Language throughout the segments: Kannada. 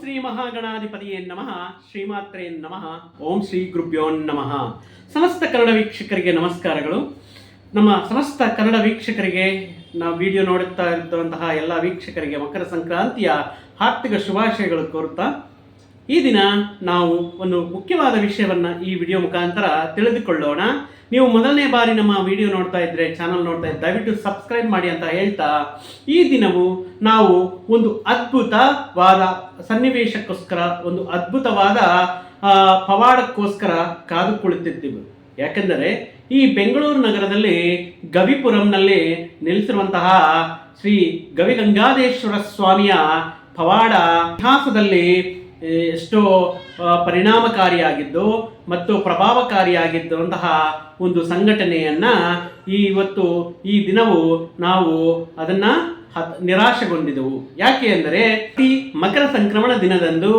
ಶ್ರೀ ಮಹಾಗಣಾಧಿಪತಿಯೇ ನಮಃ, ಶ್ರೀಮಾತ್ರೇ ನಮಃ, ಓಂ ಶ್ರೀ ಗುರುಭ್ಯೋ ನಮಃ. ಸಮಸ್ತ ಕನ್ನಡ ವೀಕ್ಷಕರಿಗೆ ನಮಸ್ಕಾರಗಳು. ನಮ್ಮ ಸಮಸ್ತ ಕನ್ನಡ ವೀಕ್ಷಕರಿಗೆ ನಾವು ವಿಡಿಯೋ ನೋಡುತ್ತಾ ಇರುವಂತಹ ಎಲ್ಲ ವೀಕ್ಷಕರಿಗೆ ಮಕರ ಸಂಕ್ರಾಂತಿಯ ಹಾರ್ದಿಕ ಶುಭಾಶಯಗಳು ಕೋರುತ್ತಾ ಈ ದಿನ ನಾವು ಒಂದು ಮುಖ್ಯವಾದ ವಿಷಯವನ್ನು ಈ ವಿಡಿಯೋ ಮುಖಾಂತರ ತಿಳಿದುಕೊಳ್ಳೋಣ. ನೀವು ಮೊದಲನೇ ಬಾರಿ ನಮ್ಮ ವಿಡಿಯೋ ನೋಡ್ತಾ ಇದ್ರೆ ಚಾನಲ್ ನೋಡ್ತಾ ಇದ್ರೆ ದಯವಿಟ್ಟು ಸಬ್ಸ್ಕ್ರೈಬ್ ಮಾಡಿ ಅಂತ ಹೇಳ್ತಾ, ಈ ದಿನವು ನಾವು ಒಂದು ಅದ್ಭುತವಾದ ಸನ್ನಿವೇಶಕ್ಕೋಸ್ಕರ, ಒಂದು ಅದ್ಭುತವಾದ ಪವಾಡಕ್ಕೋಸ್ಕರ ಕಾದು ಕುಳಿತಿದ್ದೀವಿ ಯಾಕೆಂದರೆ ಈ ಬೆಂಗಳೂರು ನಗರದಲ್ಲಿ ಗವಿಪುರಂನಲ್ಲಿ ನೆಲೆಸಿರುವಂತಹ ಶ್ರೀ ಗವಿಗಂಗಾಧೇಶ್ವರ ಸ್ವಾಮಿಯ ಪವಾಡ ಇತಿಹಾಸದಲ್ಲಿ ಎಷ್ಟೋ ಪರಿಣಾಮಕಾರಿಯಾಗಿದ್ದು ಮತ್ತು ಪ್ರಭಾವಕಾರಿಯಾಗಿದ್ದಂತಹ ಒಂದು ಸಂಘಟನೆಯನ್ನು ಈ ಇವತ್ತು ಈ ದಿನವು ನಾವು ಅದನ್ನ ನಿರಾಶೆಗೊಂಡಿದ್ದೆವು ಯಾಕೆ ಅಂದರೆ, ಈ ಮಕರ ಸಂಕ್ರಮಣ ದಿನದಂದು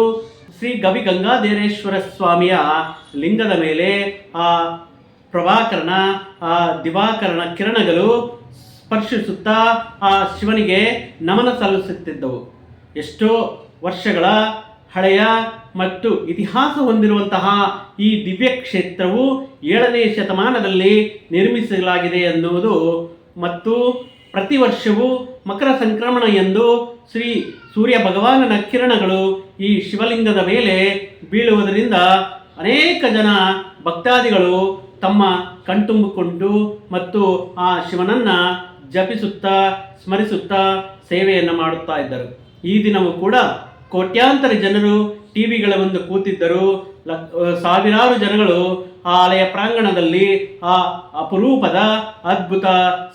ಶ್ರೀ ಗವಿ ಗಂಗಾಧೇರೇಶ್ವರ ಸ್ವಾಮಿಯ ಲಿಂಗದ ಮೇಲೆ ಆ ಪ್ರಭಾಕರಣ ಆ ದಿವಾಕರಣ ಕಿರಣಗಳು ಸ್ಪರ್ಶಿಸುತ್ತಾ ಆ ಶಿವನಿಗೆ ನಮನ ಸಲ್ಲಿಸುತ್ತಿದ್ದವು. ಎಷ್ಟೋ ವರ್ಷಗಳ ಹಳೆಯ ಮತ್ತು ಇತಿಹಾಸ ಹೊಂದಿರುವಂತಹ ಈ ದಿವ್ಯ ಕ್ಷೇತ್ರವು ಏಳನೇ ಶತಮಾನದಲ್ಲಿ ನಿರ್ಮಿಸಲಾಗಿದೆ ಎನ್ನುವುದು ಮತ್ತು ಪ್ರತಿ ವರ್ಷವೂ ಮಕರ ಸಂಕ್ರಮಣ ಎಂದು ಶ್ರೀ ಸೂರ್ಯ ಭಗವಾನನ ಕಿರಣಗಳು ಈ ಶಿವಲಿಂಗದ ಮೇಲೆ ಬೀಳುವುದರಿಂದ ಅನೇಕ ಜನ ಭಕ್ತಾದಿಗಳು ತಮ್ಮ ಕಣ್ತುಂಬಿಕೊಂಡು ಮತ್ತು ಆ ಶಿವನನ್ನ ಜಪಿಸುತ್ತಾ ಸ್ಮರಿಸುತ್ತಾ ಸೇವೆಯನ್ನು ಮಾಡುತ್ತಾ ಇದ್ದರು. ಈ ದಿನವೂ ಕೂಡ ಕೋಟ್ಯಾಂತರ ಜನರು ಟಿವಿಗಳ ಮುಂದೆ ಕೂತಿದ್ದರು. ಸಾವಿರಾರು ಜನಗಳು ಆ ಆಲಯ ಪ್ರಾಂಗಣದಲ್ಲಿ ಆ ಅಪರೂಪದ ಅದ್ಭುತ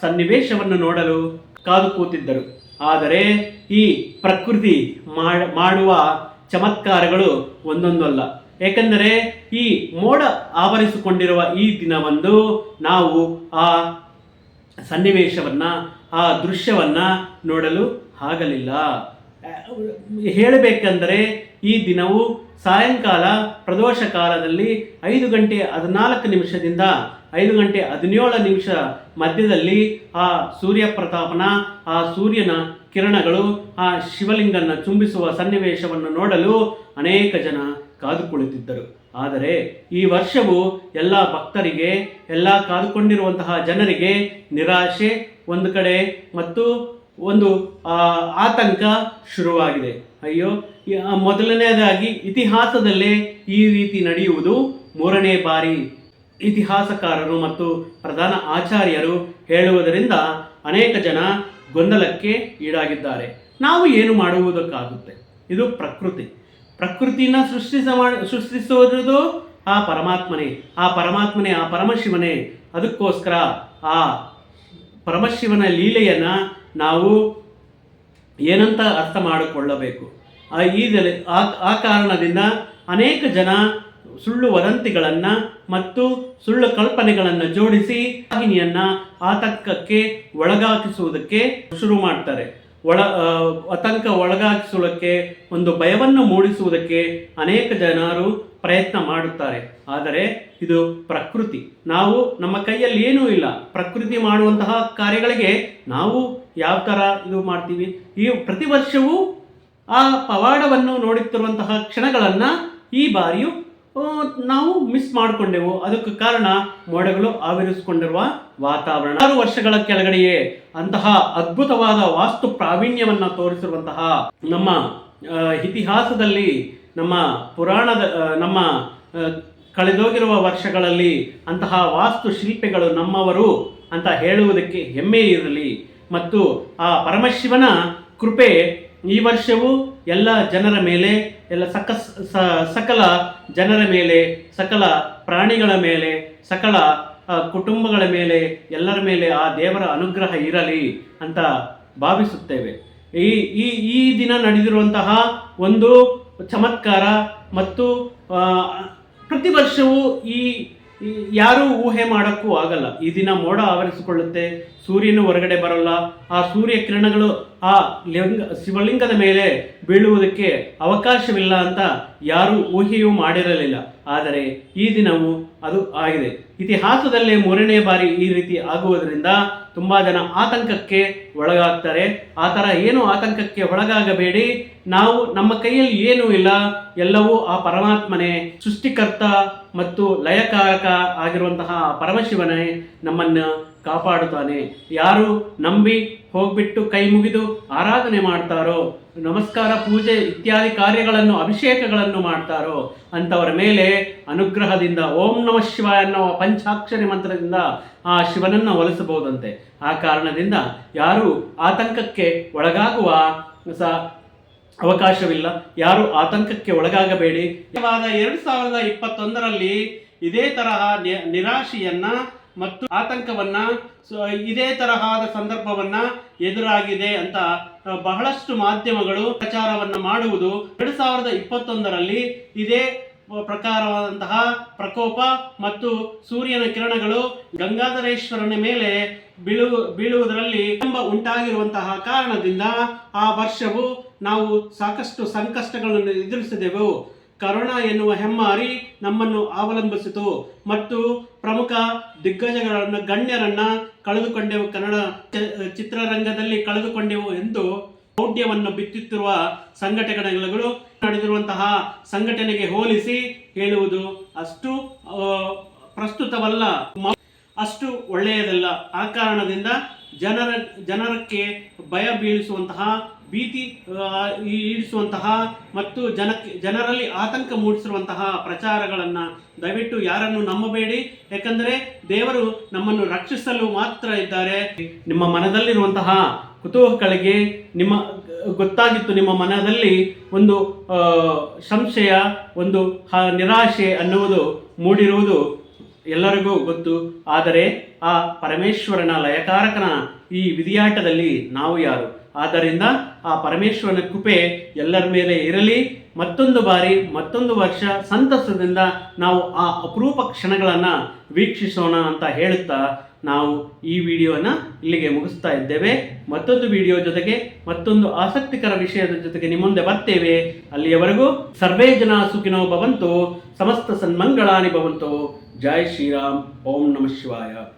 ಸನ್ನಿವೇಶವನ್ನು ನೋಡಲು ಕಾದು ಕೂತಿದ್ದರು. ಆದರೆ ಈ ಪ್ರಕೃತಿ ಮಾಡ- ಮಾಡುವ ಚಮತ್ಕಾರಗಳು ಒಂದೊಂದಲ್ಲ. ಏಕೆಂದರೆ ಈ ಮೋಡ ಆವರಿಸಿಕೊಂಡಿರುವ ಈ ದಿನವಂದು ನಾವು ಆ ಸನ್ನಿವೇಶವನ್ನ, ಆ ದೃಶ್ಯವನ್ನ ನೋಡಲು ಆಗಲಿಲ್ಲ. ಹೇಳಬೇಕೆಂದರೆ ಈ ದಿನವು ಸಾಯಂಕಾಲ ಪ್ರದೋಷ ಕಾಲದಲ್ಲಿ ಐದು ಗಂಟೆ ಹದಿನಾಲ್ಕು ನಿಮಿಷದಿಂದ ಐದು ಗಂಟೆ ಹದಿನೇಳು ನಿಮಿಷ ಮಧ್ಯದಲ್ಲಿ ಆ ಸೂರ್ಯ ಪ್ರತಾಪನ, ಆ ಸೂರ್ಯನ ಕಿರಣಗಳು, ಆ ಶಿವಲಿಂಗನ ಚುಂಬಿಸುವ ಸನ್ನಿವೇಶವನ್ನು ನೋಡಲು ಅನೇಕ ಜನ ಕಾದು ಕುಳಿತಿದ್ದರು ಆದರೆ ಈ ವರ್ಷವು ಎಲ್ಲ ಭಕ್ತರಿಗೆ, ಎಲ್ಲ ಕಾದುಕೊಂಡಿರುವಂತಹ ಜನರಿಗೆ ನಿರಾಶೆ ಒಂದು ಕಡೆ ಮತ್ತು ಒಂದು ಆತಂಕ ಶುರುವಾಗಿದೆ. ಅಯ್ಯೋ ಮೊದಲನೇದಾಗಿ ಇತಿಹಾಸದಲ್ಲೇ ಈ ರೀತಿ ನಡೆಯುವುದು ಮೂರನೇ ಬಾರಿ. ಇತಿಹಾಸಕಾರರು ಮತ್ತು ಪ್ರಧಾನ ಆಚಾರ್ಯರು ಹೇಳುವುದರಿಂದ ಅನೇಕ ಜನ ಗೊಂದಲಕ್ಕೆ ಈಡಾಗಿದ್ದಾರೆ. ನಾವು ಏನು ಮಾಡುವುದಕ್ಕಾಗುತ್ತೆ? ಇದು ಪ್ರಕೃತಿ. ಪ್ರಕೃತಿಯನ್ನು ಸೃಷ್ಟಿಸ ಸೃಷ್ಟಿಸುವುದು ಆ ಪರಮಾತ್ಮನೇ ಆ ಪರಮಾತ್ಮನೇ, ಆ ಪರಮಶಿವನೇ. ಅದಕ್ಕೋಸ್ಕರ ಆ ಪರಮಶಿವನ ಲೀಲೆಯನ್ನ ನಾವು ಏನಂತ ಅರ್ಥ ಮಾಡಿಕೊಳ್ಳಬೇಕು? ಆ ಆ ಕಾರಣದಿಂದ ಅನೇಕ ಜನ ಸುಳ್ಳು ವದಂತಿಗಳನ್ನು ಮತ್ತು ಸುಳ್ಳು ಕಲ್ಪನೆಗಳನ್ನು ಜೋಡಿಸಿ ವಾಹಿನಿಯನ್ನು ಆತಂಕಕ್ಕೆ ಒಳಗಾಕಿಸುವುದಕ್ಕೆ ಶುರು ಮಾಡ್ತಾರೆ. ಒಳ ಆತಂಕ ಒಳಗಾಕಿಸುವುದಕ್ಕೆ, ಒಂದು ಭಯವನ್ನು ಮೂಡಿಸುವುದಕ್ಕೆ ಅನೇಕ ಜನರು ಪ್ರಯತ್ನ ಮಾಡುತ್ತಾರೆ. ಆದರೆ ಇದು ಪ್ರಕೃತಿ. ನಾವು ನಮ್ಮ ಕೈಯಲ್ಲಿ ಏನೂ ಇಲ್ಲ. ಪ್ರಕೃತಿ ಮಾಡುವಂತಹ ಕಾರ್ಯಗಳಿಗೆ ನಾವು ಯಾವ ಥರ ಇದು ಮಾಡ್ತೀವಿ? ಈ ಪ್ರತಿ ವರ್ಷವೂ ಆ ಪವಾಡವನ್ನು ನೋಡುತ್ತಿರುವಂತಹ ಕ್ಷಣಗಳನ್ನು ಈ ಬಾರಿಯು ನಾವು ಮಿಸ್ ಮಾಡಿಕೊಂಡೆವು. ಅದಕ್ಕೆ ಕಾರಣ ಮೋಡಗಳು ಆವರಿಸಿಕೊಂಡಿರುವ ವಾತಾವರಣ. ಆರು ವರ್ಷಗಳ ಕೆಳಗಡೆಯೇ ಅಂತಹ ಅದ್ಭುತವಾದ ವಾಸ್ತು ಪ್ರಾವೀಣ್ಯವನ್ನು ತೋರಿಸಿರುವಂತಹ ನಮ್ಮ ಇತಿಹಾಸದಲ್ಲಿ ನಮ್ಮ ಪುರಾಣದ ನಮ್ಮ ಕಳೆದೋಗಿರುವ ವರ್ಷಗಳಲ್ಲಿ ಅಂತಹ ವಾಸ್ತು ಶಿಲ್ಪಿಗಳು ನಮ್ಮವರು ಅಂತ ಹೇಳುವುದಕ್ಕೆ ಹೆಮ್ಮೆ ಇರಲಿ. ಮತ್ತು ಆ ಪರಮಶಿವನ ಕೃಪೆ ಈ ವರ್ಷವೂ ಎಲ್ಲ ಜನರ ಮೇಲೆ, ಎಲ್ಲ ಸಕ ಸಕಲ ಜನರ ಮೇಲೆ, ಸಕಲ ಪ್ರಾಣಿಗಳ ಮೇಲೆ, ಸಕಲ ಕುಟುಂಬಗಳ ಮೇಲೆ, ಎಲ್ಲರ ಮೇಲೆ ಆ ದೇವರ ಅನುಗ್ರಹ ಇರಲಿ ಅಂತ ಭಾವಿಸುತ್ತೇವೆ. ಈ ಈ ಈ ದಿನ ನಡೆದಿರುವಂತಹ ಒಂದು ಚಮತ್ಕಾರ ಮತ್ತು ಪ್ರತಿ ವರ್ಷವೂ ಈ ಯಾರೂ ಊಹೆ ಮಾಡೋಕ್ಕೂ ಆಗಲ್ಲ. ಈ ದಿನ ಮೋಡ ಆವರಿಸಿಕೊಳ್ಳುತ್ತೆ, ಸೂರ್ಯನು ಹೊರಗಡೆ ಬರಲ್ಲ. ಆ ಸೂರ್ಯ ಕಿರಣಗಳು ಆ ಲಿಂಗ, ಶಿವಲಿಂಗದ ಮೇಲೆ ಬೀಳುವುದಕ್ಕೆ ಅವಕಾಶವಿಲ್ಲ ಅಂತ ಯಾರೂ ಊಹೆಯೂ ಮಾಡಿರಲಿಲ್ಲ. ಆದರೆ ಈ ದಿನವು ಅದು ಆಗಿದೆ. ಇತಿಹಾಸದಲ್ಲೇ ಮೂರನೇ ಬಾರಿ ಈ ರೀತಿ ಆಗುವುದರಿಂದ ತುಂಬ ಜನ ಆತಂಕಕ್ಕೆ ಒಳಗಾಗ್ತಾರೆ. ಆ ಥರ ಏನು ಆತಂಕಕ್ಕೆ ಒಳಗಾಗಬೇಡಿ. ನಾವು ನಮ್ಮ ಕೈಯಲ್ಲಿ ಏನೂ ಇಲ್ಲ. ಎಲ್ಲವೂ ಆ ಪರಮಾತ್ಮನೇ, ಸೃಷ್ಟಿಕರ್ತ ಮತ್ತು ಲಯಕಾರಕ ಆಗಿರುವಂತಹ ಪರಮಶಿವನೇ ನಮ್ಮನ್ನು ಕಾಪಾಡುತ್ತಾನೆ. ಯಾರು ನಂಬಿ ಹೋಗ್ಬಿಟ್ಟು ಕೈ ಮುಗಿದು ಆರಾಧನೆ ಮಾಡ್ತಾರೋ, ನಮಸ್ಕಾರ, ಪೂಜೆ ಇತ್ಯಾದಿ ಕಾರ್ಯಗಳನ್ನು, ಅಭಿಷೇಕಗಳನ್ನು ಮಾಡ್ತಾರೋ, ಅಂಥವರ ಮೇಲೆ ಅನುಗ್ರಹದಿಂದ, ಓಂ ನಮ ಶಿವ ಅನ್ನೋ ಪಂಚಾಕ್ಷರಿ ಮಂತ್ರದಿಂದ ಆ ಶಿವನನ್ನು ಒಲಿಸಬಹುದಂತೆ. ಆ ಕಾರಣದಿಂದ ಯಾರು ಆತಂಕಕ್ಕೆ ಒಳಗಾಗುವ ಸ ಅವಕಾಶವಿಲ್ಲ. ಯಾರು ಆತಂಕಕ್ಕೆ ಒಳಗಾಗಬೇಡಿ. ಎರಡು ಸಾವಿರದ ಇಪ್ಪತ್ತೊಂದರಲ್ಲಿ ಇದೇ ತರಹ ನಿರಾಶೆಯನ್ನ ಮತ್ತು ಆತಂಕವನ್ನ ಇದೇ ತರಹದ ಸಂದರ್ಭವನ್ನ ಎದುರಾಗಿದೆ ಅಂತ ಬಹಳಷ್ಟು ಮಾಧ್ಯಮಗಳು ಪ್ರಚಾರವನ್ನ ಮಾಡುವುದು ಎರಡು ಸಾವಿರದ ಇಪ್ಪತ್ತೊಂದರಲ್ಲಿ ಇದೇ ಪ್ರಕಾರವಾದಂತಹ ಪ್ರಕೋಪ ಮತ್ತು ಸೂರ್ಯನ ಕಿರಣಗಳು ಗಂಗಾಧರೇಶ್ವರನ ಮೇಲೆ ಬೀಳು, ಬೀಳುವುದರಲ್ಲಿ ತುಂಬ ಉಂಟಾಗಿರುವಂತಹ ಕಾರಣದಿಂದ ಆ ವರ್ಷವು ನಾವು ಸಾಕಷ್ಟು ಸಂಕಷ್ಟಗಳನ್ನು ಎದುರಿಸಿದೆವು. ಕರೋನಾ ಎನ್ನುವ ಹೆಮ್ಮಾರಿ ನಮ್ಮನ್ನು ಅವಲಂಬಿಸಿತು. ಮತ್ತು ಪ್ರಮುಖ ದಿಗ್ಗಜಗಳನ್ನು, ಗಣ್ಯರನ್ನ ಕಳೆದುಕೊಂಡೆವು. ಕನ್ನಡ ಚಿತ್ರರಂಗದಲ್ಲಿ ಕಳೆದುಕೊಂಡೆವು ಎಂದು ಮೌಢ್ಯವನ್ನು ಬಿತ್ತುತ್ತಿರುವ ಸಂಘಟನೆಗಳು ನಡೆದಿರುವಂತಹ ಸಂಘಟನೆಗೆ ಹೋಲಿಸಿ ಹೇಳುವುದು ಅಷ್ಟು ಪ್ರಸ್ತುತವಲ್ಲ. ಅಷ್ಟು ಒಳ್ಳೆಯದಲ್ಲ. ಆ ಕಾರಣದಿಂದ ಜನರ, ಜನರಕ್ಕೆ ಭಯ ಬೀಳಿಸುವಂತಹ ಭೀತಿ ಈಡಿಸುವಂತಹ ಮತ್ತು ಜನಕ್ಕೆ, ಜನರಲ್ಲಿ ಆತಂಕ ಮೂಡಿಸಿರುವಂತಹ ಪ್ರಚಾರಗಳನ್ನು ದಯವಿಟ್ಟು ಯಾರನ್ನು ನಂಬಬೇಡಿ. ಯಾಕಂದರೆ ದೇವರು ನಮ್ಮನ್ನು ರಕ್ಷಿಸಲು ಮಾತ್ರ ಇದ್ದಾರೆ. ನಿಮ್ಮ ಮನದಲ್ಲಿರುವಂತಹ ಕುತೂಹಲಗಳಿಗೆ ನಿಮ್ಮ, ಗೊತ್ತಾಗಿತ್ತು ನಿಮ್ಮ ಮನದಲ್ಲಿ ಒಂದು ಸಂಶಯ, ಒಂದು ನಿರಾಶೆ ಅನ್ನುವುದು ಮೂಡಿರುವುದು ಎಲ್ಲರಿಗೂ ಗೊತ್ತು. ಆದರೆ ಆ ಪರಮೇಶ್ವರನ ಲಯಕಾರಕನ ಈ ವಿಧಿಯಾಟದಲ್ಲಿ ನಾವು ಯಾರು? ಆದ್ದರಿಂದ ಆ ಪರಮೇಶ್ವರನ ಕೃಪೆ ಎಲ್ಲರ ಮೇಲೆ ಇರಲಿ. ಮತ್ತೊಂದು ಬಾರಿ, ಮತ್ತೊಂದು ವರ್ಷ ಸಂತಸದಿಂದ ನಾವು ಆ ಅಪರೂಪ ಕ್ಷಣಗಳನ್ನು ವೀಕ್ಷಿಸೋಣ ಅಂತ ಹೇಳುತ್ತಾ ನಾವು ಈ ವಿಡಿಯೋನ ಇಲ್ಲಿಗೆ ಮುಗಿಸ್ತಾ ಇದ್ದೇವೆ. ಮತ್ತೊಂದು ವಿಡಿಯೋ ಜೊತೆಗೆ ಮತ್ತೊಂದು ಆಸಕ್ತಿಕರ ವಿಷಯದ ಜೊತೆಗೆ ನಿಮ್ಮೊಂದೆ ಬರ್ತೇವೆ. ಅಲ್ಲಿಯವರೆಗೂ ಸರ್ವೇ ಜನ ಸುಖಿನೋ ಭವಂತು, ಸಮಸ್ತ ಸನ್ಮಂಗಳಾನಿ ಭವಂತು. ಜೈ ಶ್ರೀರಾಮ್, ಓಂ ನಮಃ ಶಿವಾಯ.